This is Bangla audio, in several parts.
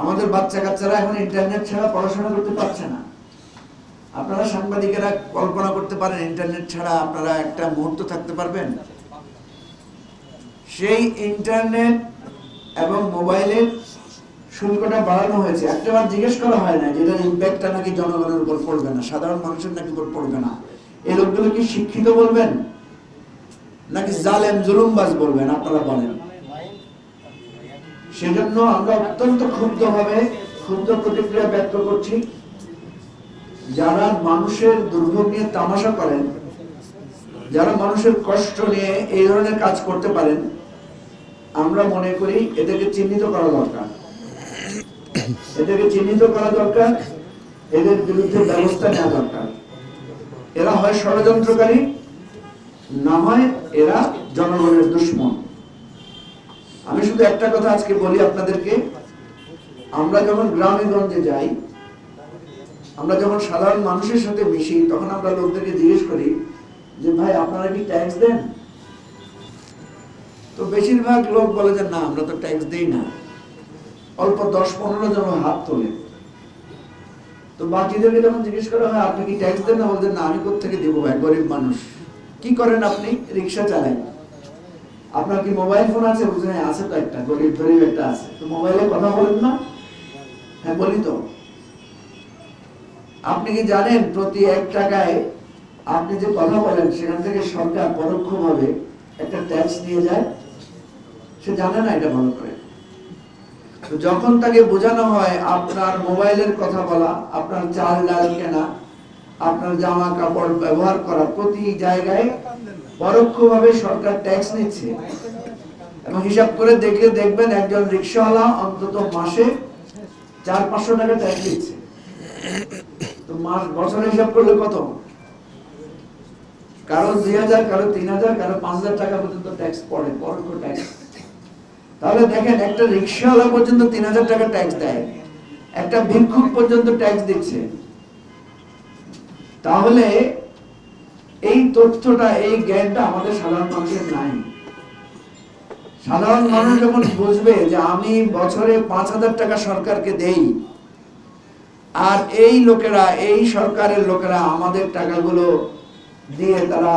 আমাদের বাচ্চা কাচ্চারা এখন ইন্টারনেট ছাড়া পড়াশোনা করতে পারছে না। আপনারা সাংবাদিকেরা কল্পনা করতে পারেন, ইন্টারনেট ছাড়া আপনারা একটা মুহূর্ত থাকতে পারবেন? সেই ইন্টারনেট এবং মোবাইলের শুল্কটা বাড়ানো হয়েছে। একটাবার জিজ্ঞেস করা হয় না, যেটার ইম্প্যাক্টটা নাকি জনগণের উপর পড়বে না, সাধারণ মানুষের নাকি উপর পড়বে না? এই লোকগুলো কি শিক্ষিত বলবেন? নাকি জালেম, জুলুমবাজ বলবেন, আপনারা বলেন। সেজন্য আমরা অত্যন্ত ক্ষুব্ধ ক্ষুব্ধভাবে ক্ষুব্ধ প্রতিক্রিয়া ব্যক্ত করছি। যারা মানুষের দুর্ভোগ নিয়ে তামাশা করেন, যারা মানুষের কষ্ট নিয়ে এই ধরনের কাজ করতে পারেন, আমরা মনে করি এদেরকে চিহ্নিত করা দরকার। এদেরকে চিহ্নিত করা দরকার, এদের বিরুদ্ধে ব্যবস্থা নেওয়া দরকার। এরা হয় ষড়যন্ত্রকারী, না হয় এরা জনগণের দুশ্মন। আমি শুধু একটা কথা আজকে বলি আপনাদেরকে। আমরা যখন গ্রামে গঞ্জে যাই, আমরা যখন সাধারণ মানুষের সাথে মিশি, তখন আমরা লোকদেরকে জিজ্ঞেস করি যে, ভাই, আপনারা কি ট্যাক্স দেন? তো বেশিরভাগ লোক বলে যে, না, আমরা তো ট্যাক্স দেই না। অল্প দশ পনেরো জন হাত তোলে। তো বাকিদেরকে যখন জিজ্ঞেস করা হয়, আপনি কি ট্যাক্স দেন? না বলতেন না, আমি কোথেকে দেবো ভাই, গরিব মানুষ। কি করেন আপনি? রিক্সা চালান আপনার কি মোবাইল ফোন আছে? বুঝলেন হ্যাঁ আছে তো একটা, গরিব গরিব একটা আছে। তো মোবাইলে কথা বলেন না। হ্যাঁ বলি তো। আপনি কি জানেন প্রতি এক টাকায় আপনি যে কথা বলেন, সেখান থেকে সরকার পরোক্ষভাবে একটা ট্যাক্স নিয়ে যায়? সে জানে না এটা ভালো করে। তো যখন তাকে বোঝানো হয়, আপনার মোবাইলের কথা বলা, আপনার চাল, ডাল কেনা, আপনার জামা কাপড় ব্যবহার করা, প্রতি জায়গায় পরোক্ষভাবে সরকার ট্যাক্স নিচ্ছে। এবং হিসাব করে দেখলে দেখবেন একজন রিক্সাওয়ালা অন্তত মাসে চার, পাঁচশো টাকা ট্যাক্স দিচ্ছে তো মাস হিসাব করলে কত? কারও দুই হাজার, কারও তিন হাজার, কারও পাঁচ হাজার টাকা পর্যন্ত ট্যাক্স পড়ে, পরোক্ষ ট্যাক্স তাহলে দেখেন, একটা রিক্সাওয়ালা পর্যন্ত তিন হাজার টাকা ট্যাক্স দেয়। একটা ভিক্ষুক পর্যন্ত ট্যাক্স দিচ্ছে। তাহলে এই তথ্যটা, এই জ্ঞানটা আমাদের সাধারণ মানুষের নাই। সাধারণ মানুষ যখন বুঝবে যে আমি বছরে পাঁচ হাজার টাকা সরকারকে দেই, আর এই লোকেরা, এই সরকারের লোকেরা আমাদের টাকাগুলো দিয়ে তারা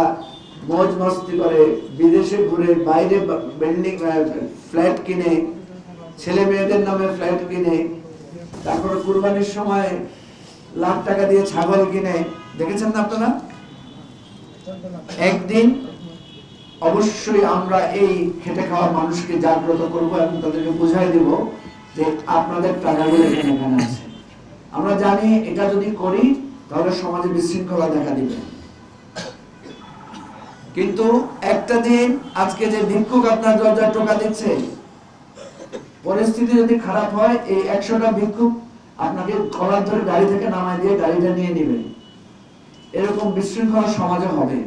মজ মস্তি করে, বিদেশে ঘুরে, বাইরে বিল্ডিং ফ্ল্যাট কিনে, ছেলে মেয়েদের নামে ফ্ল্যাট কিনে, তারপরে কুরবানির সময় লাখ টাকা দিয়ে ছাগল কিনে, দেখেছেন না আপনারা? একদিন অবশ্যই আমরা এই খেটে খাওয়া মানুষকে জাগ্রত করব এবং তাদেরকে বুঝাই দেব যে আপনাদের টাকাগুলো এখানে এখানে আছে। আমরা জানি এটা যদি করি, তাহলে সমাজে বিশৃঙ্খলা দেখা দিবে। কিন্তু একটা দিন আজকে যে ভিক্ষুক আপনার দরজায় টোকা দিচ্ছে, পরিস্থিতি যদি খারাপ হয়, এই একশোটা ভিক্ষুক আপনাকে কলার ধরে গাড়ি থেকে নামায় দিয়ে গাড়িটা নিয়ে নেবে। এরকম বিশৃঙ্খলা সমাজে হবে।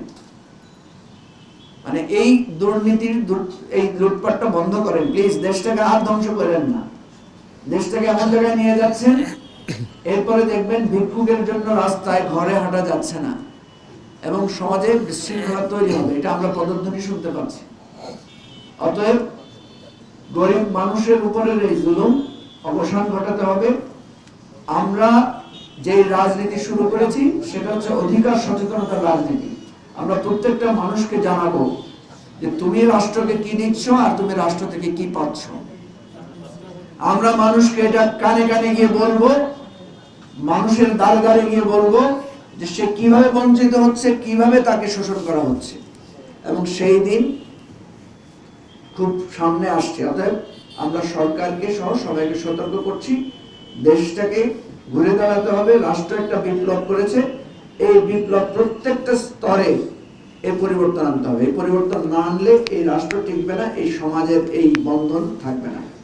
মানে এই দুর্নীতির এই লুটপাটটা বন্ধ করেন। প্লিজ, দেশটাকে আর ধ্বংস করেন না। দেশটাকে এমন জায়গায় নিয়ে যাচ্ছেন, এরপরে দেখবেন ভিক্ষুকের জন্য রাস্তায় ঘরে হাঁটা যাচ্ছে না। এবং সমাজে বিশৃঙ্খলা তৈরি হবে। এটা আমরা পদধ্বনি শুনতে পাচ্ছি। অতএব গরিব মানুষের উপরের এই জুলুম অবসান ঘটাতে হবে। আমরা যে রাজনীতি শুরু করেছি, সেটা হচ্ছে অধিকার সচেতনতার রাজনীতি। আমরা প্রত্যেকটা মানুষকে জানাব যে তুমি রাষ্ট্রকে কি দিচ্ছ আর তুমি রাষ্ট্র থেকে কি পাচ্ছ। আমরা মানুষকে এটা কানে কানে গিয়ে বলব, মানুষের দ্বারে দ্বারে গিয়ে বলব যে সে কীভাবে বঞ্চিত হচ্ছে, কীভাবে তাকে শোষণ করা হচ্ছে। এবং সেই দিন খুব সামনে আসছে। অতএব আমরা সরকারকে সহ সবাইকে সতর্ক করছি, দেশটাকে ঘুরে দাঁড়াতে হবে। রাষ্ট্র একটা বিপ্লব করেছে। এই বিপ্লব প্রত্যেকটা স্তরে এই পরিবর্তন আনতে হবে। এই পরিবর্তন না আনলে এই রাষ্ট্র টিকবে না, এই সমাজের এই বন্ধন থাকবে না।